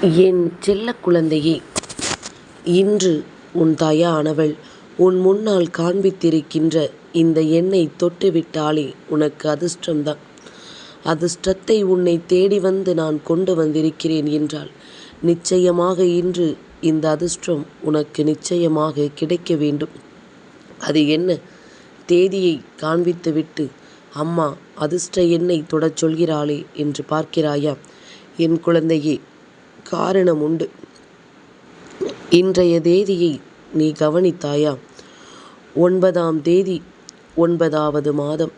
என் செல்ல குழந்தையே இன்று உன் தாயானவள் உன் முன்னால் காண்பித்திருக்கின்ற இந்த எண்ணை தொட்டுவிட்டாலே உனக்கு அதிர்ஷ்டம்தான். அதிர்ஷ்டத்தை உன்னைத் தேடி வந்து நான் கொண்டு வந்திருக்கிறேன் என்றால் நிச்சயமாக இன்று இந்த அதிர்ஷ்டம் உனக்கு நிச்சயமாக கிடைக்க வேண்டும். அது என்ன தேதியை காண்பித்துவிட்டு அம்மா அதிர்ஷ்ட எண்ணைத் தொடச் சொல்கிறாளே என்று பார்க்கிறாயா? என் குழந்தையே காரணம் உண்டு. இன்றைய தேதியை நீ கவனித்தாயா? ஒன்பதாம் தேதி ஒன்பதாவது மாதம்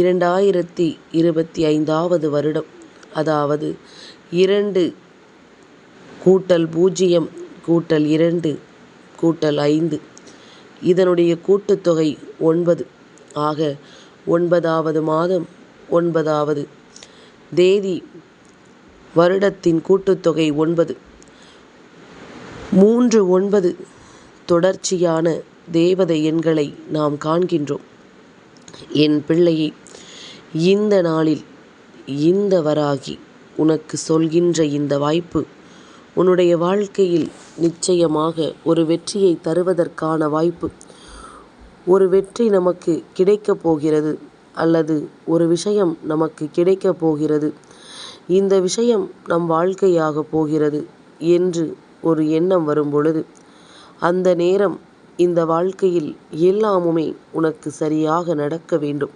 இரண்டாயிரத்தி இருபத்தி ஐந்தாவது வருடம் அதாவது இரண்டு கூட்டல் பூஜ்ஜியம் கூட்டல் இரண்டு கூட்டல் ஐந்து இதனுடைய கூட்டுத்தொகை ஒன்பது. ஆக ஒன்பதாவது மாதம் ஒன்பதாவது தேதி வருடத்தின் கூட்டுத்தொகை ஒன்பது. மூன்று ஒன்பது தொடர்ச்சியான தேவதை எண்களை நாம் காண்கின்றோம். என் பிள்ளையை இந்த நாளில் இந்த வராகி உனக்கு சொல்கின்ற இந்த வாய்ப்பு உன்னுடைய வாழ்க்கையில் நிச்சயமாக ஒரு வெற்றியைத் தருவதற்கான வாய்ப்பு. ஒரு வெற்றி நமக்கு கிடைக்கப் போகிறது அல்லது ஒரு விஷயம் நமக்கு கிடைக்கப் போகிறது. இந்த விஷயம் நம் வாழ்க்கையாகப் போகிறது என்று ஒரு எண்ணம் வரும்பொழுது அந்த நேரம் இந்த வாழ்க்கையில் எல்லாமுமே உனக்கு சரியாக நடக்க வேண்டும்.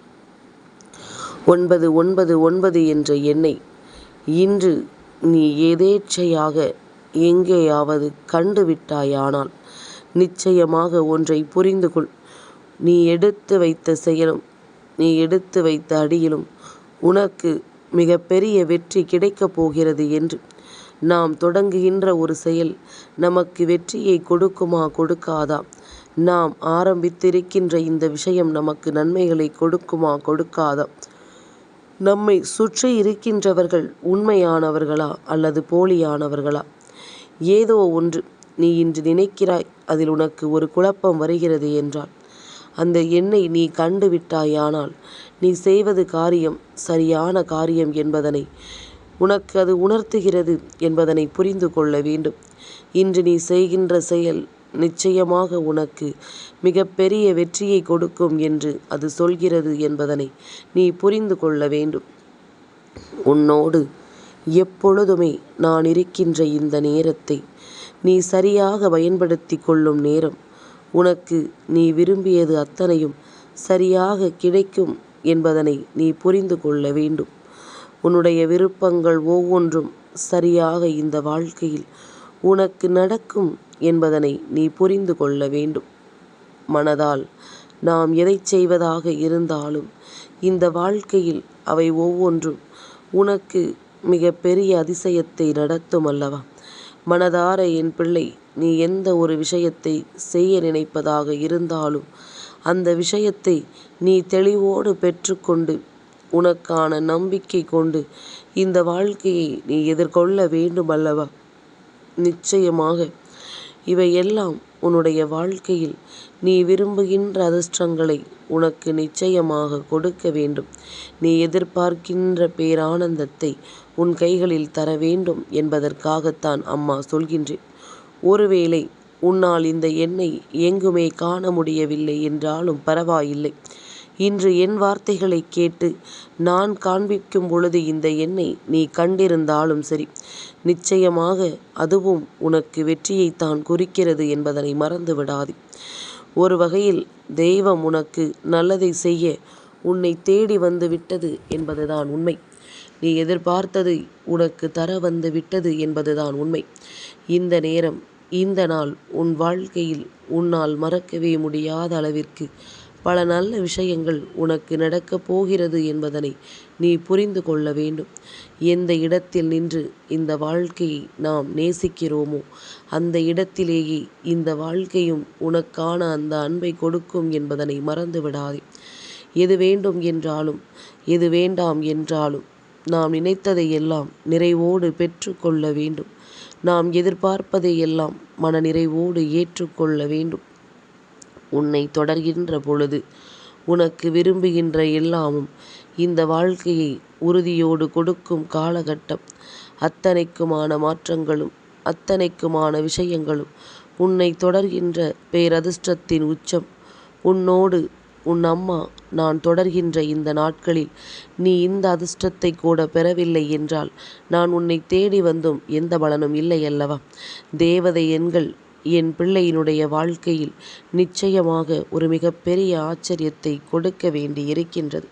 ஒன்பது ஒன்பது ஒன்பது என்ற எண்ணை இன்று நீ எதேச்சையாக எங்கேயாவது கண்டுவிட்டாயானால் நிச்சயமாக ஒன்றை புரிந்து கொள். நீ எடுத்து வைத்த செயலும் நீ எடுத்து வைத்த அடியிலும் உனக்கு மிகப்பெரிய வெற்றி கிடைக்கப் போகிறது என்று. நாம் தொடங்குகின்ற ஒரு செயல் நமக்கு வெற்றியை கொடுக்குமா கொடுக்காதா? நாம் ஆரம்பித்திருக்கின்ற இந்த விஷயம் நமக்கு நன்மைகளை கொடுக்குமா கொடுக்காதா? நம்மை சுற்றி இருக்கின்றவர்கள் உண்மையானவர்களா அல்லது போலியானவர்களா? ஏதோ ஒன்று நீ இன்று நினைக்கிறாய் அதில் உனக்கு ஒரு குழப்பம் வருகிறது என்றால் அந்த எண்ணை நீ கண்டு விட்டாயானால் நீ செய்வது காரியம் சரியான காரியம் என்பதனை உனக்கு அது உணர்த்துகிறது என்பதனை புரிந்து கொள்ள வேண்டும். இன்று நீ செய்கின்ற செயல் நிச்சயமாக உனக்கு மிகப்பெரிய வெற்றியைக் கொடுக்கும் என்று அது சொல்கிறது என்பதனை நீ புரிந்து கொள்ள வேண்டும். உன்னோடு எப்பொழுதுமே நான் இருக்கின்ற இந்த நேரத்தை நீ சரியாக பயன்படுத்திக் கொள்ளும் நேரம். உனக்கு நீ விரும்பியது அத்தனையும் சரியாக கிடைக்கும் என்பதனை நீ புரிந்து கொள்ள வேண்டும். உன்னுடைய விருப்பங்கள் ஒவ்வொன்றும் சரியாக இந்த வாழ்க்கையில் உனக்கு நடக்கும் என்பதனை நீ புரிந்து கொள்ள வேண்டும். மனதால் நாம் எதைச் செய்வதாக இருந்தாலும் இந்த வாழ்க்கையில் அவை ஒவ்வொன்றும் உனக்கு மிகப்பெரிய அதிசயத்தை நடத்தும் அல்லவா? மனதார என் பிள்ளை நீ எந்த ஒரு விஷயத்தை செய்ய நினைப்பதாக இருந்தாலும் அந்த விஷயத்தை நீ தெளிவோடு பெற்றுக்கொண்டு உனக்கான நம்பிக்கை கொண்டு இந்த வாழ்க்கையை நீ எதிர்கொள்ள வேண்டுமல்லவா? நிச்சயமாக இவையெல்லாம் உன்னுடைய வாழ்க்கையில் நீ விரும்புகின்ற அதிர்ஷ்டங்களை உனக்கு நிச்சயமாக கொடுக்க வேண்டும். நீ எதிர்பார்க்கின்ற பேரானந்தத்தை உன் கைகளில் தர வேண்டும் என்பதற்காகத்தான் அம்மா சொல்கின்றேன். ஒருவேளை உன்னால் இந்த எண்ணை எங்குமே காண முடியவில்லை என்றாலும் பரவாயில்லை. இன்று என் வார்த்தைகளைக் கேட்டு நான் காண்பிக்கும் பொழுது இந்த எண்ணை நீ கண்டிருந்தாலும் சரி நிச்சயமாக அதுவும் உனக்கு வெற்றியைத்தான் குறிக்கிறது என்பதனை மறந்து விடாது ஒரு வகையில் தெய்வம் உனக்கு நல்லதை செய்ய உன்னை தேடி வந்து விட்டது என்பதுதான் உண்மை. நீ எதிர்பார்த்ததை உனக்கு தர வந்து விட்டது என்பதுதான் உண்மை. இந்த நேரம் இந்த நாள் உன் வாழ்க்கையில் உன்னால் மறக்கவே முடியாத அளவிற்கு பல நல்ல விஷயங்கள் உனக்கு நடக்கப் போகிறது என்பதனை நீ புரிந்து கொள்ள வேண்டும். எந்த இடத்தில் நின்று இந்த வாழ்க்கையை நாம் நேசிக்கிறோமோ அந்த இடத்திலேயே இந்த வாழ்க்கையும் உனக்கான அந்த அன்பை கொடுக்கும் என்பதனை மறந்து விடாதே. எது வேண்டும் என்றாலும் எது வேண்டாம் என்றாலும் நாம் நினைத்ததையெல்லாம் நிறைவோடு பெற்றுக்கொள்ள வேண்டும். நாம் எதிர்பார்ப்பதை எல்லாம் மன நிறைவோடு ஏற்றுக்கொள்ள வேண்டும். உன்னை தொடர்கின்ற பொழுது உனக்கு விரும்புகின்ற எல்லாமும் இந்த வாழ்க்கையை உறுதியோடு கொடுக்கும் காலகட்டம். அத்தனைக்குமான மாற்றங்களும் அத்தனைக்குமான விஷயங்களும் உன்னை தொடர்கின்ற பேரதிர்ஷ்டத்தின் உச்சம் உன்னோடு உன் அம்மா நான் தொடர்கின்ற இந்த நாட்களில் நீ இந்த அதிர்ஷ்டத்தை கூட பெறவில்லை என்றால் நான் உன்னை தேடி வந்தும் எந்த பலனும் இல்லை அல்லவா? தேவதை எண்கள் என் பிள்ளையினுடைய வாழ்க்கையில் நிச்சயமாக ஒரு மிகப்பெரிய ஆச்சரியத்தை கொடுக்க வேண்டி இருக்கின்றது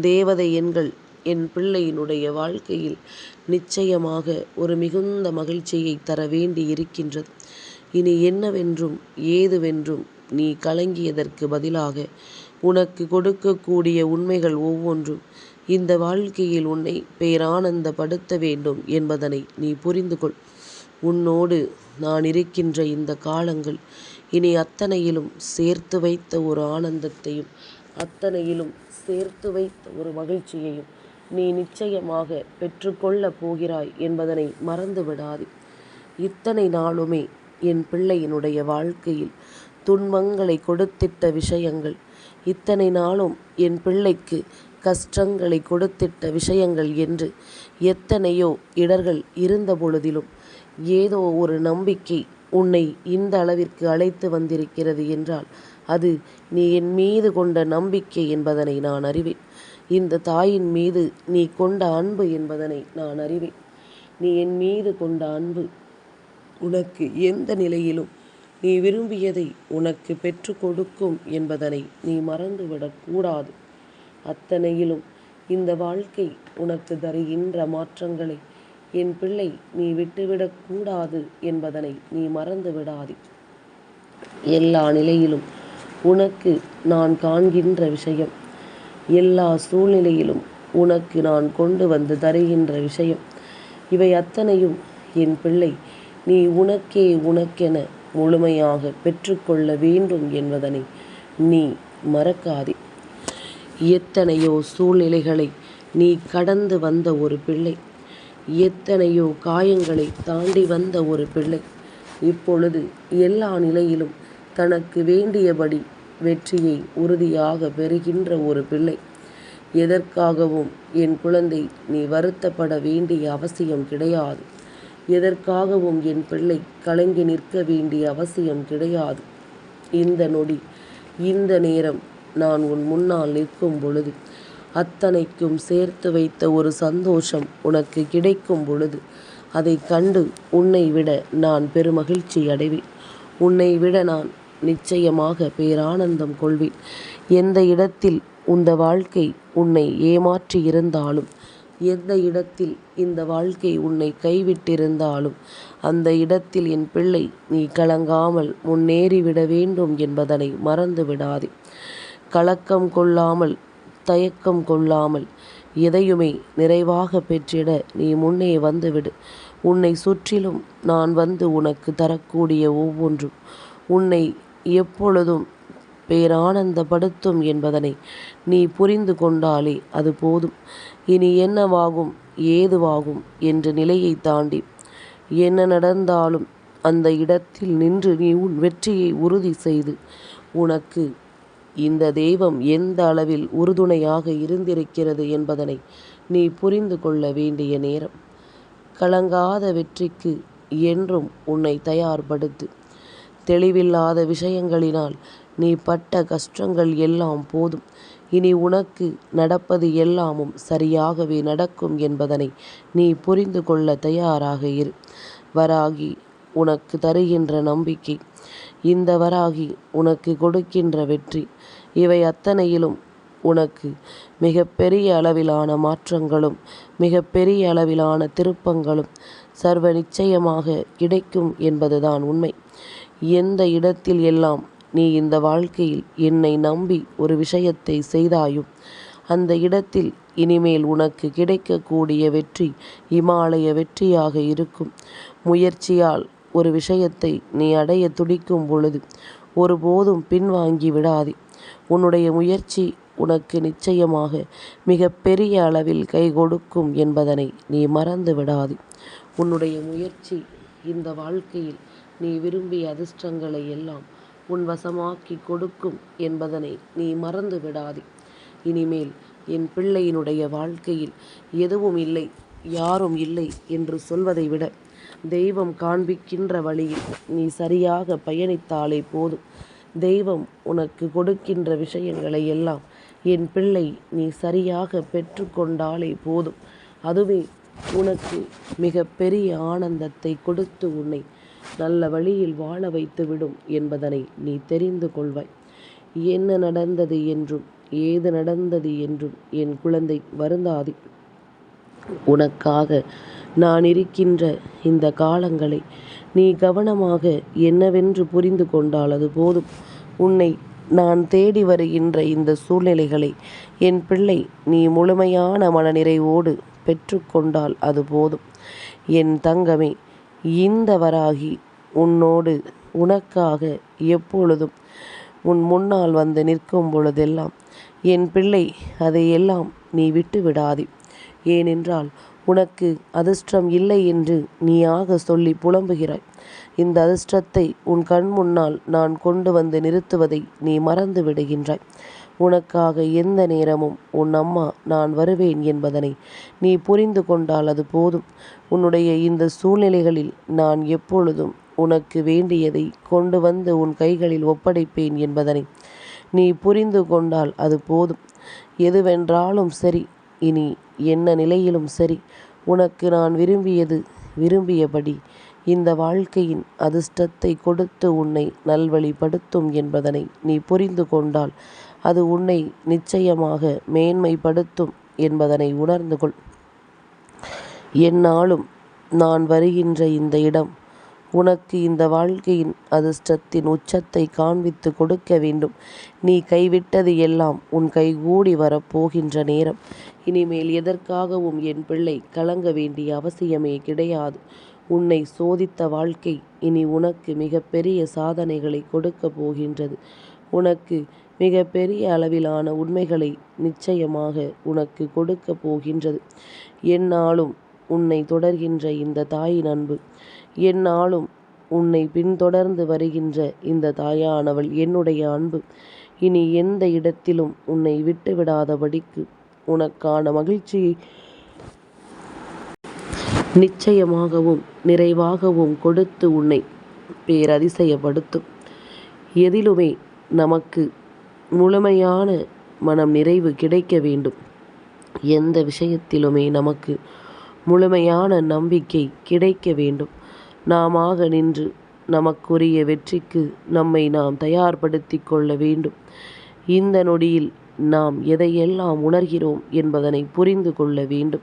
தேவதை எண்கள் என் பிள்ளையினுடைய வாழ்க்கையில் நிச்சயமாக ஒரு மிகுந்த மகிழ்ச்சியை தர வேண்டி இருக்கின்றது இனி என்னவென்றும் ஏதுவென்றும் நீ கலங்கியதற்கு பதிலாக உனக்கு கொடுக்கக்கூடிய உண்மைகள் ஒவ்வொன்றும் இந்த வாழ்க்கையில் உன்னை பேரானந்தப்படுத்த வேண்டும் என்பதனை நீ புரிந்து கொள். உன்னோடு நான் இருக்கின்ற இந்த காலங்கள் இனி அத்தனையிலும் சேர்த்து வைத்த ஒரு ஆனந்தத்தையும் அத்தனையிலும் சேர்த்து வைத்த ஒரு மகிழ்ச்சியையும் நீ நிச்சயமாக பெற்றுக்கொள்ளப் போகிறாய் என்பதனை மறந்து விடாதே இத்தனை நாளுமே என் பிள்ளையினுடைய வாழ்க்கையில் துன்பங்களை கொடுத்திட்ட விஷயங்கள். இத்தனை நாளும் என் பிள்ளைக்கு கஷ்டங்களை கொடுத்திட்ட விஷயங்கள் என்று எத்தனையோ இடர்கள் இருந்த பொழுதிலும் ஏதோ ஒரு நம்பிக்கை உன்னை இந்த அளவிற்கு அழைத்து வந்திருக்கிறது என்றால் அது நீ என் மீது கொண்ட நம்பிக்கை என்பதனை நான் அறிவேன். இந்த தாயின் மீது நீ கொண்ட அன்பு என்பதனை நான் அறிவேன். நீ என் மீது கொண்ட அன்பு உனக்கு எந்த நிலையிலும் நீ விரும்பியதை உனக்கு பெற்று கொடுக்கும் என்பதனை நீ மறந்துவிடக்கூடாது அத்தனையிலும் இந்த வாழ்க்கை உனக்கு தருகின்ற மாற்றங்களை என் பிள்ளை நீ விட்டுவிடக்கூடாது என்பதனை நீ மறந்து விடாதே எல்லா நிலையிலும் உனக்கு நான் காண்கின்ற விஷயம் எல்லா சூழ்நிலையிலும் உனக்கு நான் கொண்டு வந்து தருகின்ற விஷயம் இவை அத்தனையும் என் பிள்ளை நீ உனக்கே உனக்கென முழுமையாக பெற்றுக்கொள்ள வேண்டும் என்பதனை நீ மறக்காதே. எத்தனையோ சூழ்நிலைகளை நீ கடந்து வந்த ஒரு பிள்ளை எத்தனையோ காயங்களை தாண்டி வந்த ஒரு பிள்ளை இப்பொழுது எல்லா நிலையிலும் தனக்கு வேண்டியபடி வெற்றியை உறுதியாக பெறுகின்ற ஒரு பிள்ளை. எதற்காகவும் என் குழந்தை நீ வருத்தப்பட வேண்டிய அவசியம் கிடையாது. எதற்காகவும் என் பிள்ளை கலங்கி நிற்க வேண்டிய அவசியம் கிடையாது? இந்த நொடி இந்த நேரம் நான் உன் முன்னால் நிற்கும் பொழுது அத்தனைக்கும் சேர்த்து வைத்த ஒரு சந்தோஷம் உனக்கு கிடைக்கும் பொழுது அதை கண்டு உன்னை விட நான் பெருமகிழ்ச்சி அடைவேன். உன்னை விட நான் நிச்சயமாக பேரானந்தம் கொள்வேன். எந்த இடத்தில் உந்த வாழ்க்கை உன்னை ஏமாற்றி இருந்தாலும் எந்த இடத்தில் இந்த வாழ்க்கை உன்னை கைவிட்டிருந்தாலும் அந்த இடத்தில் என் பிள்ளை நீ கலங்காமல் முன்னேறிவிட வேண்டும் என்பதனை மறந்து விடாதே. கலக்கம் கொள்ளாமல் தயக்கம் கொள்ளாமல் எதையுமே நிறைவாக பெற்றிட நீ முன்னே வந்துவிடு. உன்னை சுற்றிலும் நான் வந்து உனக்கு தரக்கூடிய ஒவ்வொன்றும் உன்னை எப்பொழுதும் பேரானந்தப்படுத்தும் என்பதனை நீ புரிந்து கொண்டாலே அது போதும். இனி என்னவாகும்? ஏதுவாகும்? என்ற நிலையை தாண்டி. என்ன நடந்தாலும் அந்த இடத்தில் நின்று நீ உன் வெற்றியை உறுதி செய்து. உனக்கு இந்த தெய்வம் எந்த அளவில் உறுதுணையாக இருந்திருக்கிறது என்பதனை நீ புரிந்து கொள்ள வேண்டிய நேரம். கலங்காத வெற்றிக்கு என்றும் உன்னை தயார்படுத்து. தெளிவில்லாத விஷயங்களினால் நீ பட்ட கஷ்டங்கள் எல்லாம் போதும். இனி உனக்கு நடப்பது எல்லாமும் சரியாகவே நடக்கும் என்பதனை நீ புரிந்து கொள்ள தயாராக இரு. வராகி உனக்கு தருகின்ற நம்பிக்கை. இந்த வராகி உனக்கு கொடுக்கின்ற வெற்றி. இவை அத்தனையிலும் உனக்கு மிகப்பெரிய அளவிலான மாற்றங்களும் மிகப்பெரிய அளவிலான திருப்பங்களும் சர்வ நிச்சயமாக கிடைக்கும் என்பதுதான் உண்மை. எந்த இடத்தில் எல்லாம் நீ இந்த வாழ்க்கையில் என்னை நம்பி ஒரு விஷயத்தை செய்தாயும் அந்த இடத்தில் இனிமேல் உனக்கு கிடைக்கக்கூடிய வெற்றி இமாலய வெற்றியாக இருக்கும். முயற்சியால் ஒரு விஷயத்தை நீ அடைய துடிக்கும் பொழுது ஒருபோதும் பின்வாங்கி விடாதே. உன்னுடைய முயற்சி உனக்கு நிச்சயமாக மிக பெரிய அளவில் கை கொடுக்கும் என்பதனை நீ மறந்து விடாதே. உன்னுடைய முயற்சி இந்த வாழ்க்கையில் நீ விரும்பிய அதிர்ஷ்டங்களை எல்லாம் உன் வசமாக்கி கொடுக்கும் என்பதனை நீ மறந்து விடாதே இனிமேல் என் பிள்ளையினுடைய வாழ்க்கையில் எதுவும் இல்லை யாரும் இல்லை என்று சொல்வதை விட தெய்வம் காண்பிக்கின்ற வழியில் நீ சரியாக பயணித்தாலே போதும். தெய்வம் உனக்கு கொடுக்கின்ற விஷயங்களை எல்லாம் என் பிள்ளை நீ சரியாக பெற்றுக்கொண்டாலே போதும். அதுவே உனக்கு மிக பெரிய ஆனந்தத்தை கொடுத்து உன்னை நல்ல வழியில் வாழ வைத்துவிடும் என்பதனை நீ தெரிந்து கொள்வாய். என்ன நடந்தது என்றும் ஏது நடந்தது என்றும் என் குழந்தை வருந்தாது. உனக்காக நான் இருக்கின்ற இந்த காலங்களை நீ கவனமாக என்னவென்று புரிந்து கொண்டால் அது போதும். உன்னை நான் தேடி வருகின்ற இந்த சூழ்நிலைகளை என் பிள்ளை நீ முழுமையான மனநிறைவோடு பெற்றுக்கொண்டால் அது போதும். என் தங்கமே இந்த வராகி உன்னோடு உனக்காக எப்பொழுதும் உன் முன்னால் வந்து நிற்கும் பொழுதெல்லாம் என் பிள்ளை அதையெல்லாம் நீ விட்டு விடாதே ஏனென்றால் உனக்கு அதிர்ஷ்டம் இல்லை என்று நீயாக சொல்லி புலம்புகிறாய். இந்த அதிர்ஷ்டத்தை உன் கண் முன்னால் நான் கொண்டு வந்து நிறுத்துவதை நீ மறந்து விடுகின்றாய் உனக்காக எந்த நேரமும் உன் அம்மா நான் வருவேன் என்பதனை நீ புரிந்து கொண்டால் அது போதும். உன்னுடைய இந்த சூழ்நிலைகளில் நான் எப்பொழுதும் உனக்கு வேண்டியதை கொண்டு வந்து உன் கைகளில் ஒப்படைப்பேன் என்பதனை நீ புரிந்து கொண்டால் அது போதும். எதுவென்றாலும் சரி இனி என்ன நிலையிலும் சரி உனக்கு நான் விரும்பியது விரும்பியபடி இந்த வாழ்க்கையின் அதிர்ஷ்டத்தை கொடுத்து உன்னை நல்வழிப்படுத்தும் என்பதனை நீ புரிந்து கொண்டால் அது உன்னை நிச்சயமாக மேன்மைப்படுத்தும் என்பதனை உணர்ந்து கொள். என்னாலும் நான் வருகின்ற இந்த இடம் உனக்கு இந்த வாழ்க்கையின் அதிர்ஷ்டத்தின் உச்சத்தை காண்பித்து கொடுக்க வேண்டும். நீ கைவிட்டது எல்லாம் உன் கைகூடி வரப்போகின்ற நேரம். இனிமேல் எதற்காகவும் என் பிள்ளை கலங்க வேண்டிய அவசியமே கிடையாது. உன்னை சோதித்த வாழ்க்கை இனி உனக்கு மிகப்பெரிய சாதனைகளை கொடுக்க போகின்றது. உனக்கு மிக பெரிய அளவிலான உண்மைகளை நிச்சயமாக உனக்கு கொடுக்க போகின்றது. என்னாலும் உன்னை தொடர்கின்ற இந்த தாயின் அன்பு என்னாலும் உன்னை பின்தொடர்ந்து வருகின்ற இந்த தாயானவள் என்னுடைய அன்பு. இனி எந்த இடத்திலும் உன்னை விட்டுவிடாதபடிக்கு உனக்கான மகிழ்ச்சியை நிச்சயமாகவும் நிறைவாகவும் கொடுத்து உன்னை பேரதிசயப்படுத்தும். எதிலுமே நமக்கு முழுமையான மனம் நிறைவு கிடைக்க வேண்டும். எந்த விஷயத்திலுமே நமக்கு முழுமையான நம்பிக்கை கிடைக்க வேண்டும். நாமாக நின்று நமக்குரிய வெற்றிக்கு நம்மை நாம் தயார்படுத்தி கொள்ள வேண்டும். இந்த நொடியில் நாம் எதையெல்லாம் உணர்கிறோம் என்பதனை புரிந்து கொள்ள வேண்டும்.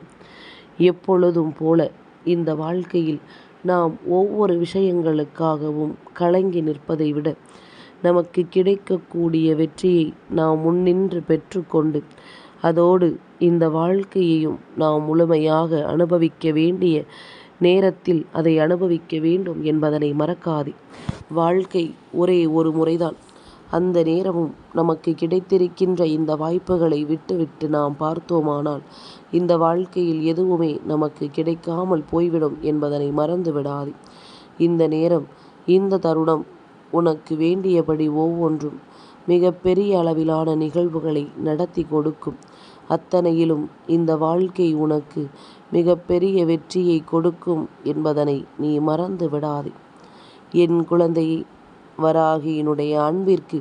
எப்பொழுதும் போல இந்த வாழ்க்கையில் நாம் ஒவ்வொரு விஷயங்களுக்காகவும் கலங்கி நிற்பதை விட நமக்கு கிடைக்கக்கூடிய வெற்றியை நாம் முன்னின்று பெற்றுக்கொண்டு அதோடு இந்த வாழ்க்கையையும் நாம் முழுமையாக அனுபவிக்க வேண்டிய நேரத்தில் அதை அனுபவிக்க வேண்டும் என்பதனை மறக்காதே. வாழ்க்கை ஒரே ஒரு முறைதான். அந்த நேரமும் நமக்கு கிடைத்திருக்கின்ற இந்த வாய்ப்புகளை விட்டுவிட்டு நாம் பார்த்தோமானால் இந்த வாழ்க்கையில் எதுவுமே நமக்கு கிடைக்காமல் போய்விடும் என்பதனை மறந்து விடாதே இந்த நேரம் இந்த தருணம் உனக்கு வேண்டியபடி ஒவ்வொன்றும் மிக பெரிய அளவிலான நிகழ்வுகளை நடத்தி கொடுக்கும். அத்தனையிலும் இந்த வாழ்க்கை உனக்கு மிக பெரிய வெற்றியை கொடுக்கும் என்பதனை நீ மறந்து விடாதே. என் குழந்தை வராகியினுடைய அன்பிற்கு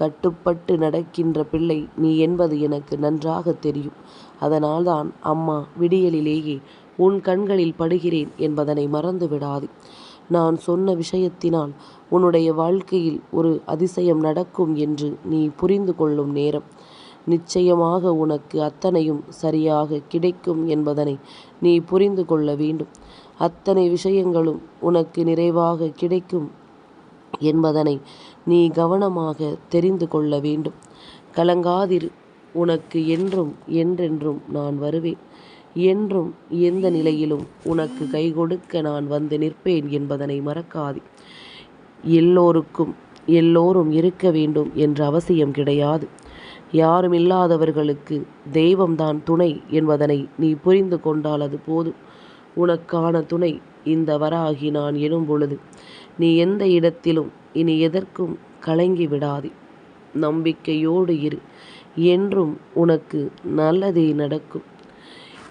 கட்டுப்பட்டு நடக்கின்ற பிள்ளை நீ என்பது எனக்கு நன்றாக தெரியும். அதனால்தான் அம்மா விடியலிலேயே உன் கண்களில் படுகிறேன் என்பதனை மறந்து விடாதே. நான் சொன்ன விஷயத்தினால் உன்னுடைய வாழ்க்கையில் ஒரு அதிசயம் நடக்கும் என்று நீ புரிந்து கொள்ளும் நேரம். நிச்சயமாக உனக்கு அத்தனையும் சரியாக கிடைக்கும் என்பதனை நீ புரிந்து கொள்ள வேண்டும். அத்தனை விஷயங்களும் உனக்கு நிறைவாக கிடைக்கும் என்பதனை நீ கவனமாக தெரிந்து கொள்ள வேண்டும். கலங்காதிரு உனக்கு என்றும் என்றென்றும் நான் வருவேன். என்றும் எந்த நிலையிலும் உனக்கு கை கொடுக்க நான் வந்து நிற்பேன் என்பதனை மறக்காதே. எல்லோருக்கும் எல்லோரும் இருக்க வேண்டும் என்ற அவசியம் கிடையாது. யாரும் இல்லாதவர்களுக்கு தெய்வம்தான் துணை என்பதனை நீ புரிந்து கொண்டால் அது போதும். உனக்கான துணை இந்த வராகி நான் எனும் பொழுது நீ எந்த இடத்திலும் இனி எதற்கும் கலங்கி விடாதே. நம்பிக்கையோடு இரு. என்றும் உனக்கு நல்லதே நடக்கும்.